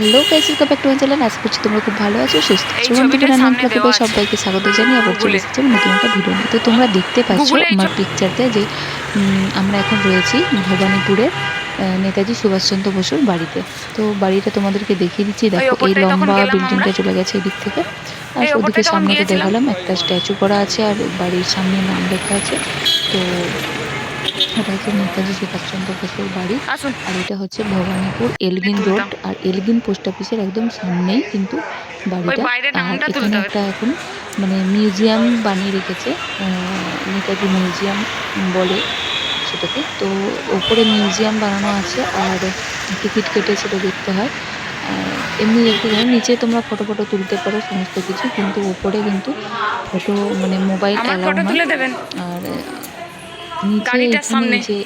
Hello guys welcome back to my channel আশা করছি তোমরা খুব ভালো আছো সুস্থ আছো। বন্ধুরা ছবিটার রান্নার সামনে দেওয়া আছে। সবাইকে স্বাগত জানিয়ে আবার চলে এসেছি নতুন একটা ভিডিও নিয়ে। তো তোমরা দেখতে পাচ্ছ আমার পিকচারতে যে আমরা এখন রয়েছি ভবানীপুরের নেতাজি সুভাষচন্দ্র বসুর বাড়িতে। তো বাড়িটা তোমাদেরকে দেখিয়ে দিচ্ছি। দেখো এই লম্বা বিল্ডিংটা চলে গেছে এদিক থেকে। আর ওদিকে সামনে দেখালাম একটা স্ট্যাচু করা আছে আর বাড়ির সামনে নাম লেখা আছে। তো এটা হচ্ছে নেতাজি সুভাষচন্দ্র বসুর বাড়ি। আসুন। আর এটা হচ্ছে ভবানীপুর এলগিন রোড। আর এলগিন পোস্ট অফিসের একদম সামনেই কিন্তু বাড়িটা। আর এখানে একটা এখন মানে মিউজিয়াম বানিয়ে রেখেছে নেতাজি মিউজিয়াম বলে সেটাকে। তো ওপরে মিউজিয়াম বানানো আছে আর টিকিট কেটে সেটা দেখতে হয়। এমনি একটু নিচে তোমরা ফটো ফটো তুলতে পারো সমস্ত কিছু কিন্তু ওপরে কিন্তু ফটো মানে মোবাইল অ্যালাউ আর গাড়িটার সামনে। যে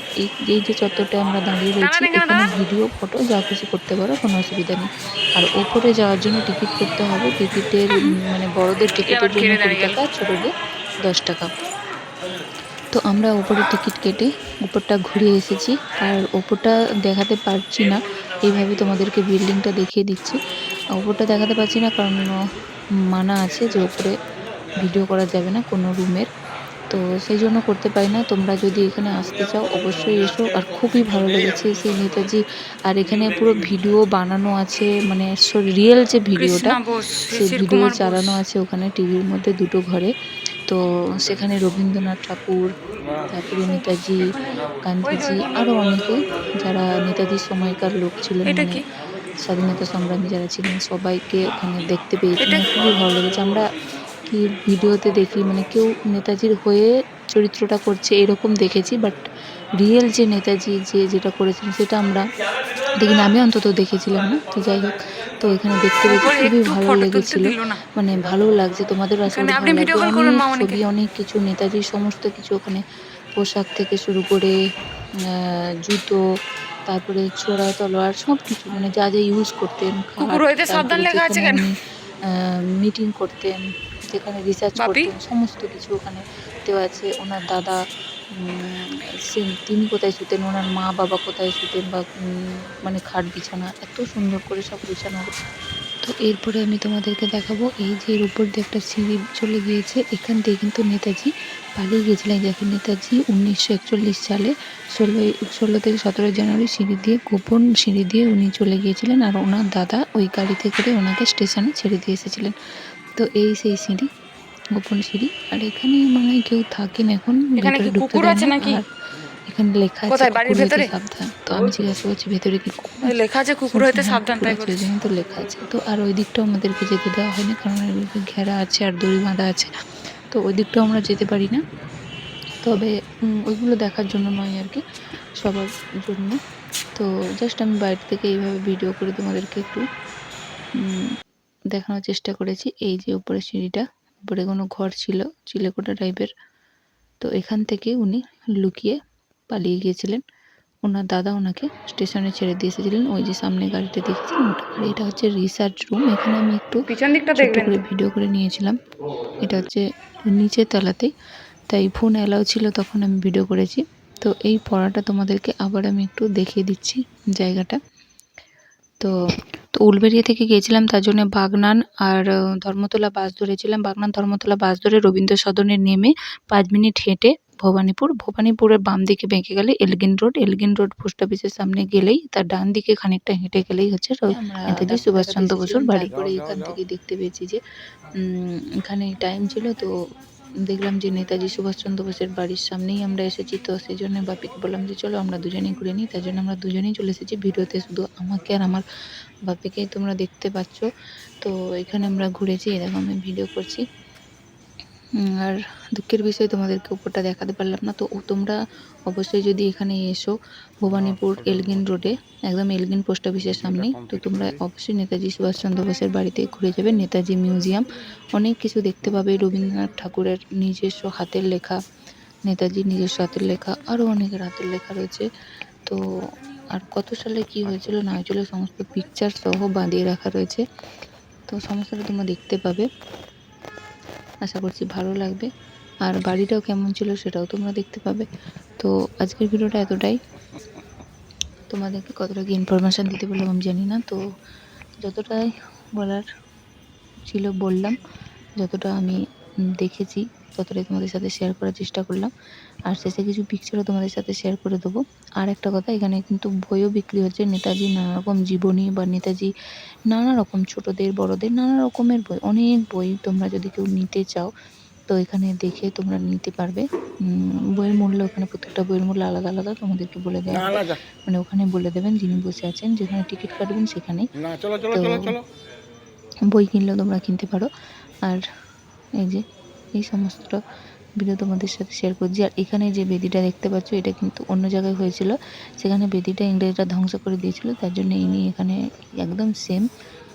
এই যে চত্বরটা আমরা দাঁড়িয়ে রয়েছি এখানে, ভিডিও ফটো যা কিছু করতে পারো কোনো অসুবিধা নেই। আর ওপরে যাওয়ার জন্য টিকিট করতে হবে। টিকিটের মানে বড়দের টিকিটের জন্য কুড়ি টাকা ছোটদের দশ টাকা। তো আমরা ওপরে টিকিট কেটে ওপরটা ঘুরে এসেছি। আর ওপরটা দেখাতে পারছি না। এইভাবে তোমাদেরকে বিল্ডিংটা দেখিয়ে দিচ্ছি। ওপরটা দেখাতে পারছি না কারণ মানা আছে যে ওপরে ভিডিও করা যাবে না কোনো রুমের। তো সেই জন্য করতে পারি না। তোমরা যদি এখানে আসতে চাও অবশ্যই এসো। আর খুবই ভালো লেগেছে সেই নেতাজি। আর এখানে পুরো ভিডিও বানানো আছে মানে রিয়েল যে ভিডিওটা সেই ভিডিও চালানো আছে ওখানে টিভির মধ্যে দুটো ঘরে। তো সেখানে রবীন্দ্রনাথ ঠাকুর তারপরে নেতাজি গান্ধীজি আরও অনেকে যারা নেতাজির সময়কার লোক ছিলেন মানে স্বাধীনতা সংগ্রামী যারা ছিলেন সবাইকে ওখানে দেখতে পেয়েছি। মানে খুবই ভালো লেগেছে। আমরা কি ভিডিওতে দেখি মানে কেউ নেতাজির হয়ে চরিত্রটা করছে এরকম দেখেছি বাট রিয়েল যে নেতাজি যে যেটা করেছেন সেটা আমরা দেখিনি আমি অন্তত দেখেছিলাম না তো যাই হোক তো এখানে দেখতে পেয়েছি খুবই ভালো লেগেছিল মানে ভালো লাগছে তোমাদের ভালো করুন অনেক ছবি অনেক কিছু নেতাজির সমস্ত কিছু ওখানে পোশাক থেকে শুরু করে জুতো তারপরে ছোড়া তলোয়ার সব কিছু মানে যা যা ইউজ করতেন? মিটিং করতেন যেখানে রিসার্চ? করতেন সমস্ত কিছু ওখানে দেওয়া আছে। ওনার দাদা তিনি কোথায় শুতেন? ওনার মা বাবা কোথায় শুতেন? বা মানে খাট বিছানা এত সুন্দর করে সব বিছানো তো এরপরে আমি তোমাদেরকে দেখাবো এই যে এর উপর দিয়ে একটা সিঁড়ি চলে গিয়েছে এখান থেকে কিন্তু নেতাজি পালিয়ে গিয়েছিলেন। দেখো নেতাজি উনিশশো একচল্লিশ সালে ষোলোই ষোলো থেকে সতেরোই জানুয়ারি সিঁড়ি দিয়ে গোপন সিঁড়ি দিয়ে উনি চলে গিয়েছিলেন। আর ওনার দাদা ওই গাড়িতে করে ওনাকে স্টেশনে ছেড়ে দিয়ে এসেছিলেন। তো এই সেই সিঁড়ি গোপন সিঁড়ি আর এখানে মনে হয় কেউ থাকেন এখন ভেতরে ঢুকতে কুকুর দেয় আছে না। নাকি? আর এখানে লেখা আছে বাড়ির ভেতরে? সাবধান তো আমি জিজ্ঞাসা করছি ভেতরে কি লেখা আছে কুকুর হইতে হ্যাঁ, সাবধান তাই বলছে। তো লেখা আছে তো আর ওই দিকটাও আমাদেরকে যেতে দেওয়া হয়নি কারণ ওইদিকে ঘেরা আছে আর দড়ি বাঁধা আছে তো ওই দিকটাও আমরা যেতে পারি না তবে ওইগুলো দেখার জন্য নয় আর কি সবার জন্য তো জাস্ট আমি বাইরে থেকে এইভাবে ভিডিও করে তোমাদেরকে একটু দেখানোর চেষ্টা করেছি। এই যে উপরে সিঁড়িটা উপরে কোনো ঘর ছিল চিলেকোটা টাইপের। তো এখান থেকে উনি লুকিয়ে পালিয়ে গিয়েছিলেন। ওনার দাদা ওনাকে স্টেশনে ছেড়ে দিয়ে এসেছিলেন। ওই যে সামনে গাড়িটা দেখছিলেন ওটা আর এটা হচ্ছে রিসার্চ রুম। এখানে আমি একটু পিছন দিকটা দেখবেন। করে ভিডিও করে নিয়েছিলাম। এটা হচ্ছে নিচের তলাতেই তাই ফোন অ্যালাউ ছিল তখন আমি ভিডিও করেছি। তো এই পড়াটা তোমাদেরকে আবার আমি একটু দেখিয়ে দিচ্ছি জায়গাটা। তো উলবেড়িয়া থেকে গিয়েছিলাম তার জন্য বাগনান আর ধর্মতলা বাস ধরেছিলাম বাগনান ধর্মতলা বাস ধরে রবীন্দ্র সদনে নেমে পাঁচ মিনিট হেঁটে ভবানীপুর ভবানীপুরের বাম দিকে বেঁকে গেলে Elgin road. Elgin road post অফিসের সামনে গেলেই তার ডান দিকে খানিকটা হেঁটে গেলেই হচ্ছে নেতাজি সুভাষচন্দ্র বসুর বাড়ি করে এখান থেকে দেখতে পেয়েছি যে এখানে টাইম ছিল তো দেখলাম যে নেতাজি সুভাষচন্দ্র বোসের বাড়ির সামনেই আমরা এসেছি। তো সেই জন্য বাপিকে বললাম যে, চলো আমরা দুজনেই ঘুরে নিই। তার জন্য আমরা দুজনেই চলে এসেছি ভিডিওতে। শুধু আমাকে আর আমার বাপিকেই তোমরা দেখতে পাচ্ছ। তো এখানে আমরা ঘুরেছি, এরকম আমি ভিডিও করছি। আর দুঃখের বিষয় তোমাদেরকে উপরটা দেখাতে পারলাম না। তো তোমরা অবশ্যই যদি এখানে এসো ভবানীপুর এলগিন রোডে একদম এলগিন পোস্ট অফিসের সামনেই তো তোমরা অবশ্যই নেতাজি সুভাষচন্দ্র বোসের বাড়িতে ঘুরে যাবে নেতাজি মিউজিয়াম। অনেক কিছু দেখতে পাবে রবীন্দ্রনাথ ঠাকুরের নিজস্ব হাতের লেখা নেতাজির নিজস্ব হাতের লেখা আরও অনেকের হাতের লেখা রয়েছে। তো আর কত সালে কি হয়েছিল না হয়েছিল সমস্ত পিকচার সহ বাঁধিয়ে রাখা রয়েছে। তো সমস্তটা তোমরা দেখতে পাবে। আশা করছি ভালো লাগবে। আর বাড়িটাও কেমন ছিল সেটাও তোমরা দেখতে পাবে। তো আজকের ভিডিওটা এতটাই। তোমাদেরকে কতটা কি ইনফরমেশান দিতে পারলাম আমি জানি না। তো যতটাই বলার ছিল বললাম, যতটা আমি দেখেছি ততটাই তোমাদের সাথে শেয়ার করার চেষ্টা করলাম। আর শেষে কিছু পিকচারও তোমাদের সাথে শেয়ার করে দেবো। আর একটা কথা এখানে কিন্তু বইও বিক্রি হচ্ছে নেতাজি নানা রকম জীবনী বা নেতাজি নানা রকম ছোটদের বড়দের নানা রকমের বই অনেক বই তোমরা যদি কেউ নিতে চাও তো এখানে দেখে তোমরা নিতে পারবে। বইয়ের মূল্য ওখানে প্রত্যেকটা বইয়ের মূল্য আলাদা আলাদা তোমাদেরকে বলে দেওয়া মানে ওখানে বলে দেবেন যিনি বসে আছেন যেখানে টিকিট কাটবেন সেখানেই। তো- বই কিনলেও তোমরা কিনতে পারো। আর এই যে, এই সমস্ত ভিডিও তোমাদের সাথে শেয়ার করছি। আর এখানে যে বেদিটা দেখতে পাচ্ছ, এটা কিন্তু অন্য জায়গায় হয়েছিল। সেখানে বেদিটা ইংরেজরা ধ্বংস করে দিয়েছিল, তার জন্য ইনি এখানে একদম সেম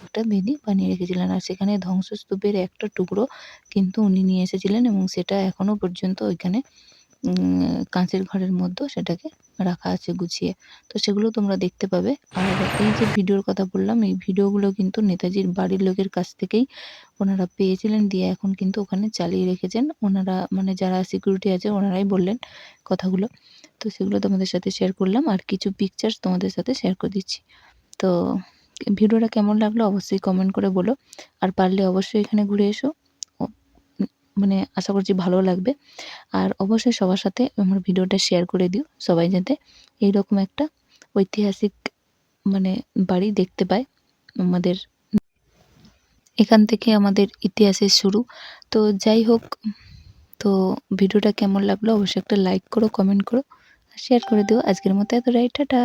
একটা বেদি বানিয়ে রেখেছিলেন। আর সেখানে ধ্বংসস্তূপের একটা টুকরো কিন্তু উনি নিয়ে এসেছিলেন এবং সেটা এখনও পর্যন্ত ওইখানে কাঁচের ঘরের মধ্যে সেটাকে রাখা আছে গুছিয়ে। তো সেগুলো তোমরা দেখতে পাবে। আর এই যে ভিডিওর কথা বললাম, এই ভিডিওগুলো কিন্তু নেতাজির বাড়ির লোকের কাছ থেকেই ওনারা পেয়েছিলেন দিয়ে এখন কিন্তু ওখানে চালিয়ে রেখেছেন। ওনারা মানে যারা সিকিউরিটি আছে, ওনারাই বললেন কথাগুলো। তো সেগুলো তোমাদের সাথে শেয়ার করলাম। আর কিছু পিকচার্স তোমাদের সাথে শেয়ার করে দিচ্ছি। তো ভিডিওটা কেমন লাগল অবশ্যই কমেন্ট করে বলো। আর পারলে অবশ্যই এখানে ঘুরে এসো। মানে আশা করছি ভালো লাগবে। আর অবশ্যই সবার সাথে আমার ভিডিওটা শেয়ার করে দিও, সবাই যাতে এইরকম একটা ঐতিহাসিক মানে বাড়ি দেখতে পায় আমাদের। এখান থেকে আমাদের ইতিহাসের শুরু। তো যাই হোক, তো ভিডিওটা কেমন লাগল অবশ্যই একটা লাইক করো কমেন্ট করো শেয়ার করে দিও। আজকের মতো এতটাই, টাটা।